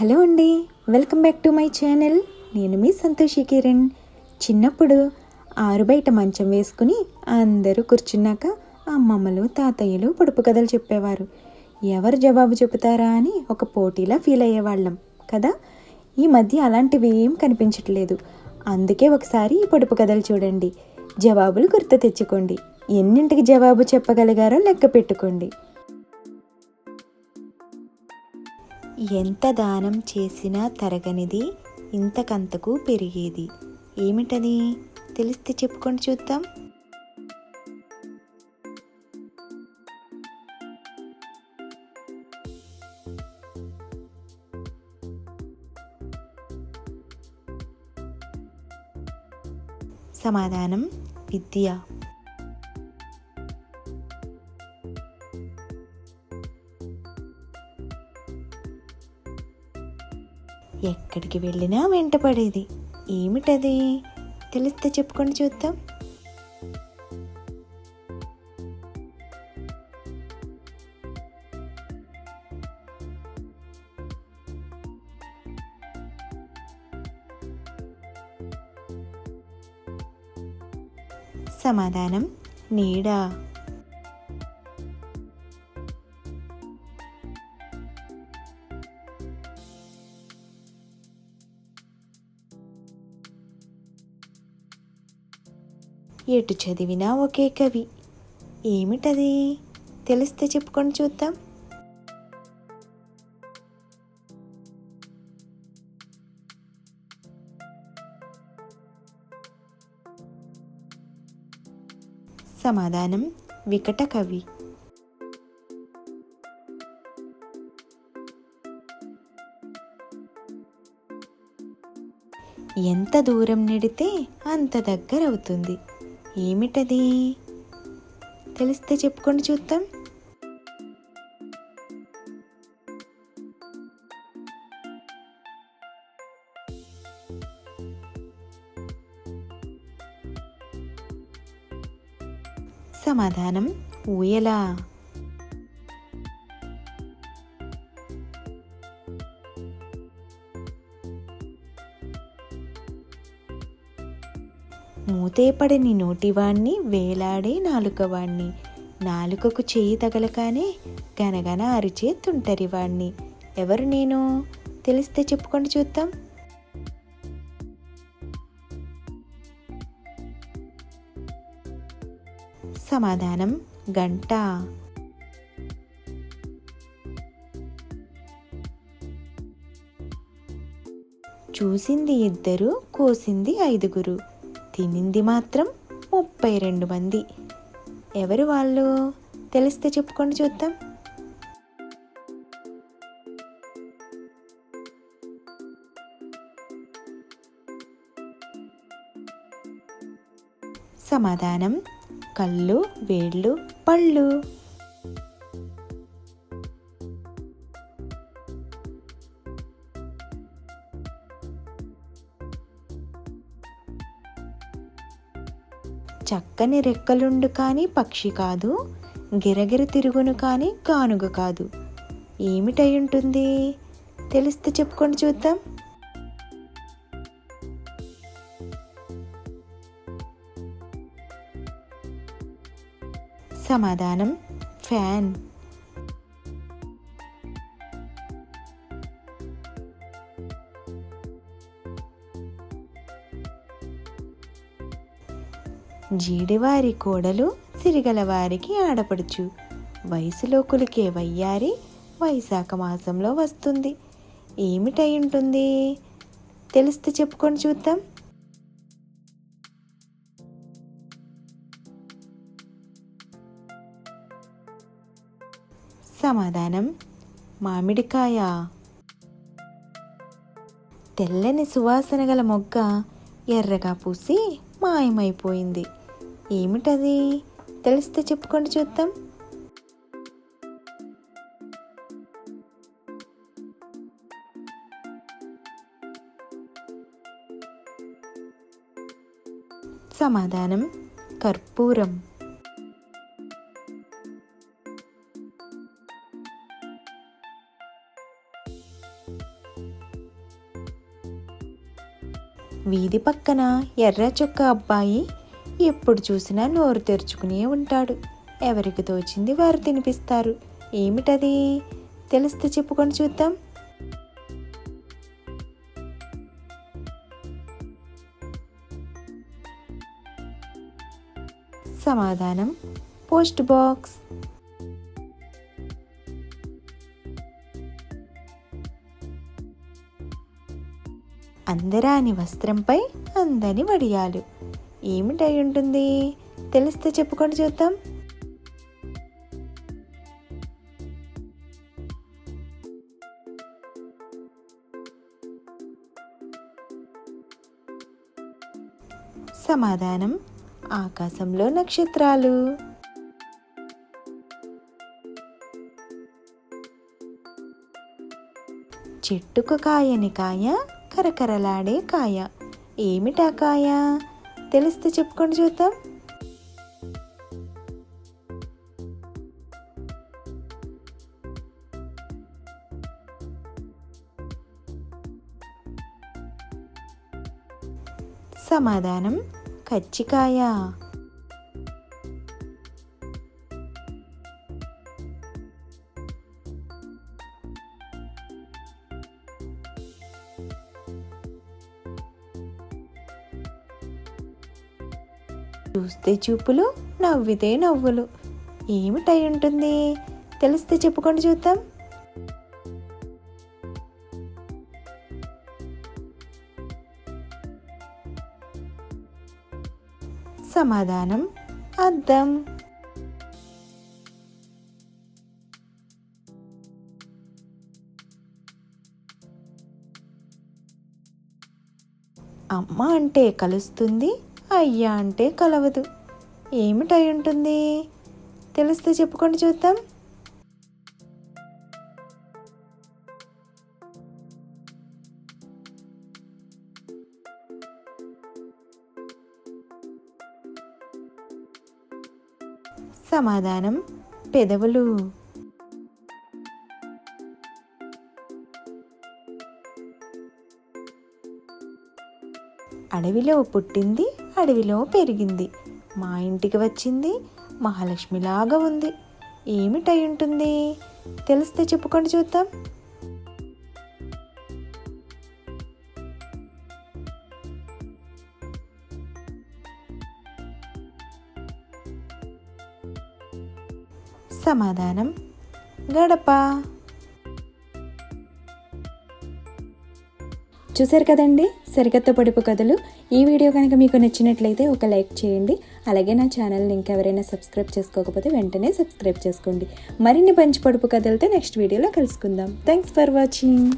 Hello అండి welcome back to my channel. నేను మీ సంతోషి కిరణ్. చిన్నప్పుడు ఆరు బయట మంచం వేసుకుని అందరూ కూర్చున్నాక అమ్మమ్మలు తాతయ్యలు పొడుపు కథలు చెప్పేవారు. ఎవరు జవాబు చెబుతారా అని ఒక పోటీలా ఫీల్ అయ్యేవాళ్ళం కదా? ఈ మధ్య అలాంటివి ఏం కనిపించట్లేదు. అందుకే ఒకసారి ఈ పొడుపు కథలు చూడండి. జవాబులు గుర్తు తెచ్చుకోండి. ఎన్నింటికి జవాబు చెప్పగలిగారో లెక్క పెట్టుకోండి. ఎంత దానం చేసినా తరగనిది ఇంతకంతకు పెరిగేది. ఏమిటది? తెలిస్తే చెప్పుకొని చూద్దాం. సమాధానం విద్య. ఎక్కడికి వెళ్ళినా వెంటపడేది ఏమిటది? తెలిస్తే చెప్పుకొని చూద్దాం. సమాధానం నీడా? ఎటు చదివినా ఒకే కవి. ఏమిటది? తెలిస్తే చెప్పుకొని చూద్దాం. సమాధానం వికట కవి. ఎంత దూరం నెడితే అంత దగ్గర అవుతుంది ఏమిటది? తెలిస్తే చెప్పుకొని చూద్దాం. సమాధానం ఊయలా. మూతేపడని నోటివాణ్ణి వేలాడే నాలుకవాణ్ణి. నాలుకకు చేయి తగలకానే గనగన అరిచే తుంటరివాణ్ణి. ఎవరు నేను? తెలిస్తే చెప్పుకొని చూద్దాం. సమాధానం గంట. చూసింది ఇద్దరు కోసింది ఐదుగురు. తినింది మాత్రం ముప్పై రెండు మంది. ఎవరు వాళ్ళు? తెలిస్తే చెప్పుకొని చూద్దాం. సమాధానం కళ్ళు వేళ్ళు పళ్ళు. చక్కని రెక్కలుండు కానీ పక్షి కాదు గిరగిర తిరుగును కానీ గానుగ కాదు. ఏమిటై ఉంటుంది తెలిస్తే చెప్పుకొని చూద్దాం. సమాధానం ఫ్యాన్. జీడివారి కోడలు సిరిగలవారికి ఆడపడుచు. వయసులో కులికే వయ్యారి వైశాఖ మాసంలో వస్తుంది. ఏమిటై ఉంటుంది తెలిస్తే చెప్పుకొని చూద్దాం. సమాధానం. మామిడికాయ. తెల్లని సువాసన గల మొగ్గ ఎర్రగా పూసి మాయమైపోయింది. ఏమిటది? తెలిస్తే చెప్పుకోండి చూద్దాం. సమాధానం కర్పూరం. వీధి పక్కన ఎర్ర చొక్క అబ్బాయి ఎప్పుడు చూసినా నోరు తెరుచుకునే ఉంటాడు. ఎవరికి తోచింది వారు తినిపిస్తారు. ఏమిటది? తెలిస్తే చెప్పుకొని చూద్దాం. సమాధానం. Post box. అందరాని వస్త్రంపై అందని వడియాలు. ఏమిటై ఉంటుంది తెలిస్తే చెప్పుకొని చూద్దాం. సమాధానం. ఆకాశంలో నక్షత్రాలు. చెట్టుకు కాయని కాయ కరకరలాడే కాయ. ఏమిటా కాయ? తెలిస్తే చెప్పుకొని చూద్దాం. సమాధానం కచ్చికాయ. చూస్తే చూపులు నవ్వితే నవ్వులు. ఏమిటై ఉంటుంది? తెలిస్తే చెప్పుకొని చూద్దాం. సమాధానం అద్దం అమ్మ అంటే కలుస్తుంది అయ్యా అంటే కలవదు. ఏమిటై ఉంటుంది తెలిస్తే చెప్పుకోండి చూద్దాం. సమాధానం పెదవులు. అడవిలో పుట్టింది అడవిలో పెరిగింది. మా ఇంటికి వచ్చింది. మహాలక్ష్మిలాగా ఉంది. ఏమిటై ఉంటుంది? తెలిస్తే చెప్పుకోండి చూద్దాం. సమాధానం. గడప. చూసారు కదండి? సరికొత్త పొడుపు కథలు. ఈ వీడియో కనుక మీకు నచ్చినట్లయితే ఒక లైక్ చేయండి. అలాగే నా ఛానల్ని ఇంకెవరైనా సబ్స్క్రైబ్ చేసుకోకపోతే వెంటనే సబ్స్క్రైబ్ చేసుకోండి. మరిన్ని పంచి పొడుపు కథలతో నెక్స్ట్ వీడియోలో కలుసుకుందాం. Thanks for watching